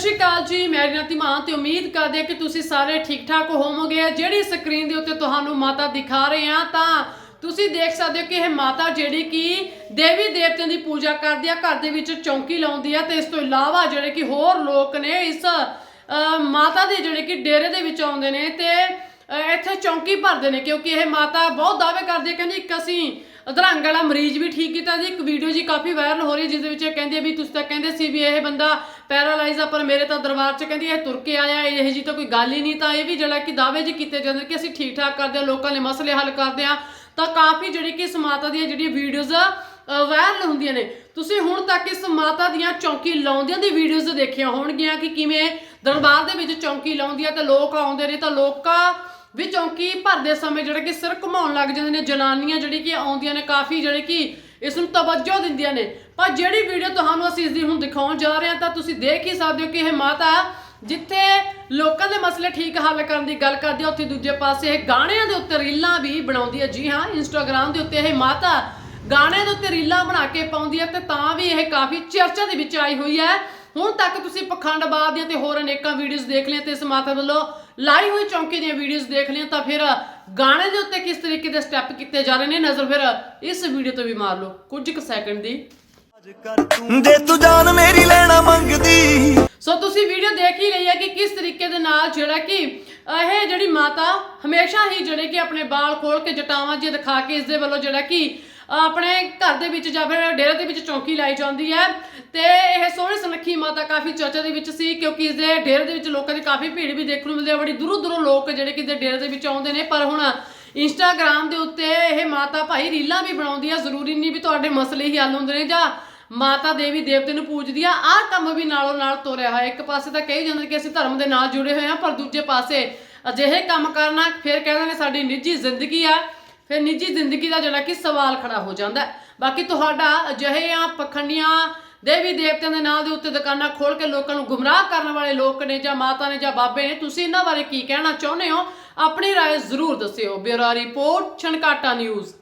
ਸ਼੍ਰੀ ਅਕਾਲ ਜੀ, ਮੈਂ ਰਿਨਤੀ ਮਾਨ ਤੇ ਉਮੀਦ ਕਰਦੇ ਹਾਂ ਕਿ ਤੁਸੀਂ ਸਾਰੇ ਠੀਕ ਠਾਕ ਹੋਵੋਗੇ। ਜਿਹੜੀ ਸਕਰੀਨ ਦੇ ਉੱਤੇ ਤੁਹਾਨੂੰ ਮਾਤਾ ਦਿਖਾ ਰਹੇ ਹਾਂ, ਤਾਂ ਤੁਸੀਂ ਦੇਖ ਸਕਦੇ ਹੋ ਕਿ ਇਹ ਮਾਤਾ ਜਿਹੜੀ ਕਿ ਦੇਵੀ ਦੇਵਤਿਆਂ ਦੀ ਪੂਜਾ ਕਰਦੀ ਆ, ਘਰ ਦੇ ਵਿੱਚ ਚੌਂਕੀ ਲਾਉਂਦੀ ਆ ਤੇ ਇਸ ਤੋਂ ਇਲਾਵਾ ਜਿਹੜੇ ਕਿ ਹੋਰ ਲੋਕ ਨੇ, ਇਸ ਮਾਤਾ ਦੇ ਜਿਹੜੇ ਕਿ ਡੇਰੇ ਦੇ ਵਿੱਚ ਆਉਂਦੇ ਨੇ ਤੇ ਇੱਥੇ ਚੌਂਕੀ ਭਰਦੇ ਨੇ ਕਿਉਂਕਿ ਇਹ ਮਾਤਾ ਬਹੁਤ ਦਾਅਵੇ ਕਰਦੀ ਹੈ, ਕਹਿੰਦੀ ਇੱਕ ਅਸੀਂ ਅਧਰੰਗ ਵਾਲਾ ਮਰੀਜ਼ ਵੀ ਠੀਕ ਕੀਤਾ ਜੀ ਇੱਕ ਵੀਡੀਓ ਜੀ ਕਾਫੀ ਵਾਇਰਲ ਹੋ ਰਹੀ ਹੈ, ਜਿਸ ਦੇ ਵਿੱਚ ਇਹ ਕਹਿੰਦੀ ਹੈ ਵੀ ਤੁਸੀਂ ਤਾਂ ਕਹਿੰਦੇ ਸੀ ਵੀ ਇਹ ਬੰਦਾ ਪੈਰਾਲਾਈਜ਼ ਆ, ਪਰ ਮੇਰੇ ਤਾਂ ਦਰਬਾਰ 'ਚ ਕਹਿੰਦੀ ਇਹ ਤੁਰ ਕੇ ਆਇਆ, ਇਹ ਜੀ ਤਾਂ ਕੋਈ ਗੱਲ ਹੀ ਨਹੀਂ, ਤਾਂ ਇਹ ਵੀ ਜਿਹੜਾ ਕਿ ਦਾਅਵੇ ਜੀ ਕੀਤੇ ਜਾਂਦੇ ਕਿ ਅਸੀਂ ਠੀਕ ਠਾਕ ਕਰਦੇ ਹਾਂ, ਲੋਕਾਂ ਦੇ ਮਸਲੇ ਹੱਲ ਕਰਦੇ ਹਾਂ, ਤਾਂ ਕਾਫੀ ਜਿਹੜੀ ਕਿ ਇਸ ਮਾਤਾ ਦੀਆਂ ਜਿਹੜੀਆਂ ਵੀਡੀਓਜ਼ ਵਾਇਰਲ ਹੁੰਦੀਆਂ ਨੇ। ਤੁਸੀਂ ਹੁਣ ਤੱਕ ਇਸ ਮਾਤਾ ਦੀਆਂ ਚੌਂਕੀ ਲਾਉਂਦਿਆਂ ਦੀ ਵੀਡੀਓਜ਼ ਦੇਖੀਆਂ ਹੋਣਗੀਆਂ ਕਿ ਕਿਵੇਂ ਦਰਬਾਰ ਦੇ ਵਿੱਚ ਚੌਂਕੀ ਲਾਉਂਦੀ ਆ, ਤੇ ਲੋਕ ਆਉਂਦੇ ਨੇ, ਤਾਂ ਲੋਕਾਂ ਵੀ ਚੌਂਕੀ ਭਰਦੇ ਸਮੇਂ ਜਿਹੜੇ ਕਿ ਸਿਰ ਘੁਮਾਉਣ ਲੱਗ ਜਾਂਦੇ ਨੇ, ਜਨਾਨੀਆਂ ਜਿਹੜੀ ਕਿ ਆਉਂਦੀਆਂ ਨੇ, ਕਾਫੀ ਜਿਹੜੇ ਕਿ ਇਸ ਨੂੰ ਤਵੱਜੋ ਦਿੰਦੀਆਂ ਨੇ। ਪਰ ਜਿਹੜੀ ਵੀਡੀਓ ਤੁਹਾਨੂੰ ਅਸੀਂ ਇਸ ਦੀ ਹੁਣ ਦਿਖਾਉਣ ਜਾ ਰਹੇ ਹਾਂ, ਤਾਂ ਤੁਸੀਂ ਦੇਖ ਹੀ ਸਕਦੇ ਹੋ ਕਿ ਇਹ ਮਾਤਾ ਜਿੱਥੇ ਲੋਕਾਂ ਦੇ ਮਸਲੇ ਠੀਕ ਹੱਲ ਕਰਨ ਦੀ ਗੱਲ ਕਰਦੀ ਹੈ ਉੱਥੇ ਦੂਜੇ ਪਾਸੇ ਇਹ ਗਾਣਿਆਂ ਦੇ ਉੱਤੇ ਰੀਲਾਂ ਵੀ ਬਣਾਉਂਦੀ ਹੈ ਜੀ ਹਾਂ ਇੰਸਟਾਗ੍ਰam ਦੇ ਉੱਤੇ ਇਹ ਮਾਤਾ ਗਾਣਿਆਂ ਦੇ ਉੱਤੇ ਰੀਲਾਂ ਬਣਾ ਕੇ ਪਾਉਂਦੀ ਹੈ ਤੇ ਤਾਂ ਵੀ ਇਹ ਕਾਫੀ ਚਰਚਾ ਦੇ ਵਿੱਚ ਆਈ ਹੋਈ ਹੈ ਹੁਣ ਤੱਕ ਤੁਸੀਂ ਪਖੰਡਬਾਦ ਦੀਆਂ ਤੇ ਹੋਰ ਅਨੇਕਾਂ ਵੀਡੀਓਜ਼ ਦੇਖ ਲਈਆਂ, ਤੇ ਇਸ ਮਾਤਾ ਵੱਲੋਂ ਲਾਈ ਹੋਈ ਚੌਂਕੀ ਦੀਆਂ ਵੀਡੀਓਜ਼ ਦੇਖ ਲਈਆਂ ਤਾਂ ਫਿਰ ਗਾਣੇ ਦੇ ਉੱਤੇ ਕਿਸ ਤਰੀਕੇ ਦੇ ਸਟੈਪ ਕੀਤੇ ਜਾ ਰਹੇ ਨੇ? ਨਜ਼ਰ ਫਿਰ ਇਸ ਵੀਡੀਓ ਤੋਂ ਵੀ ਮਾਰ ਲਓ। ਕੁਝ ਕੁ ਸੈਕਿੰਡ ਦੀ। ਦੇ ਤੂੰ ਜਾਨ ਮੇਰੀ ਲੈਣਾ ਮੰਗਦੀ। ਸੋ ਤੁਸੀਂ ਵੀਡੀਓ ਦੇਖ ਹੀ ਲਈ ਹੈ ਕਿ ਕਿਸ ਤਰੀਕੇ ਦੇ ਨਾਲ ਜਿਹੜਾ ਕਿ ਇਹ ਜਿਹੜੀ ਮਾਤਾ ਹਮੇਸ਼ਾ ਹੀ ਜਿਹੜੇ ਕਿ ਆਪਣੇ ਬਾਲ ਖੋਲ ਕੇ ਜਟਾਵਾਂ ਜੇ ਦਿਖਾ ਕੇ ਇਸ ਦੇ ਵੱਲੋਂ ਜਿਹੜਾ ਕਿ ਆਪਣੇ ਘਰ ਦੇ ਵਿੱਚ ਜਾਂ ਫਿਰ ਡੇਰੇ ਦੇ ਵਿੱਚ ਚੌਂਕੀ ਲਾਈ ਜਾਂਦੀ ਹੈ। ਤੇ ਇਹ ਮਾਤਾ, ਕਾਫੀ ਚਰਚਾ ਦੇ ਵਿੱਚ ਸੀ, ਕਿਉਂਕਿ ਇਸ ਦੇ ਡੇਰੇ ਦੇ ਵਿੱਚ ਲੋਕਾਂ ਦੀ ਕਾਫੀ ਭੀੜ ਵੀ ਦੇਖਣ ਨੂੰ ਮਿਲਦੀ ਹੈ। ਬੜੀ ਦੂਰੋਂ ਦੂਰੋਂ ਲੋਕ ਜਿਹੜੇ ਕਿ ਇਸ ਦੇ ਡੇਰੇ ਦੇ ਵਿੱਚ ਆਉਂਦੇ ਨੇ। ਪਰ ਹੁਣ ਇੰਸਟਾਗ੍ਰam ਦੇ ਉੱਤੇ ਇਹ ਮਾਤਾ ਭਾਈ ਰੀਲਾਂ ਵੀ ਬਣਾਉਂਦੀ ਆ ਜ਼ਰੂਰੀ ਨਹੀਂ ਵੀ ਤੁਹਾਡੇ ਮਸਲੇ ਹੀ ਹੱਲ ਹੁੰਦੇ ਨੇ ਜਾਂ ਮਾਤਾ ਦੇਵੀ ਦੇਵਤੇ ਨੂੰ ਪੂਜਦੀ ਆ। ਆਹ ਕੰਮ ਵੀ ਨਾਲੋਂ ਨਾਲ ਤੋਰਿਆ ਹੋਇਆ। ਇੱਕ ਪਾਸੇ ਤਾਂ ਕਹੀ ਜਾਂਦੇ ਕਿ ਅਸੀਂ ਧਰਮ ਦੇ ਨਾਲ ਜੁੜੇ ਹੋਏ ਆ, ਪਰ ਦੂਜੇ ਪਾਸੇ ਅਜਿਹੇ ਕੰਮ ਕਰਨਾ ਫਿਰ ਕਹਿੰਦੇ ਨੇ ਸਾਡੀ ਨਿੱਜੀ ਜ਼ਿੰਦਗੀ ਆ। ਫਿਰ ਨਿੱਜੀ ਜ਼ਿੰਦਗੀ ਦਾ ਜਿਹੜਾ ਕਿ ਸਵਾਲ ਖੜਾ ਹੋ ਜਾਂਦਾ ਬਾਕੀ ਤੁਹਾਡਾ ਅਜਿਹੇ ਆ, ਪਖੰਡੀਆਂ ਦੇਵੀ ਦੇਵਤਿਆਂ ਦੇ ਨਾਂ ਦੇ ਉੱਤੇ ਦੁਕਾਨਾਂ ਖੋਲ ਕੇ ਲੋਕਾਂ ਨੂੰ ਗੁੰਮਰਾਹ ਕਰਨ ਵਾਲੇ ਲੋਕ ਨੇ ਜਾਂ ਮਾਤਾ ਨੇ ਜਾਂ ਬਾਬੇ ਨੇ ਤੁਸੀਂ ਇਹਨਾਂ ਬਾਰੇ ਕੀ ਕਹਿਣਾ ਚਾਹੁੰਦੇ ਹੋ ਆਪਣੀ رائے ਜ਼ਰੂਰ ਦੱਸਿਓ ਬਿਊਰੋ ਰਿਪੋਰਟ ਛਣਕਾਟਾ ਨਿਊਜ਼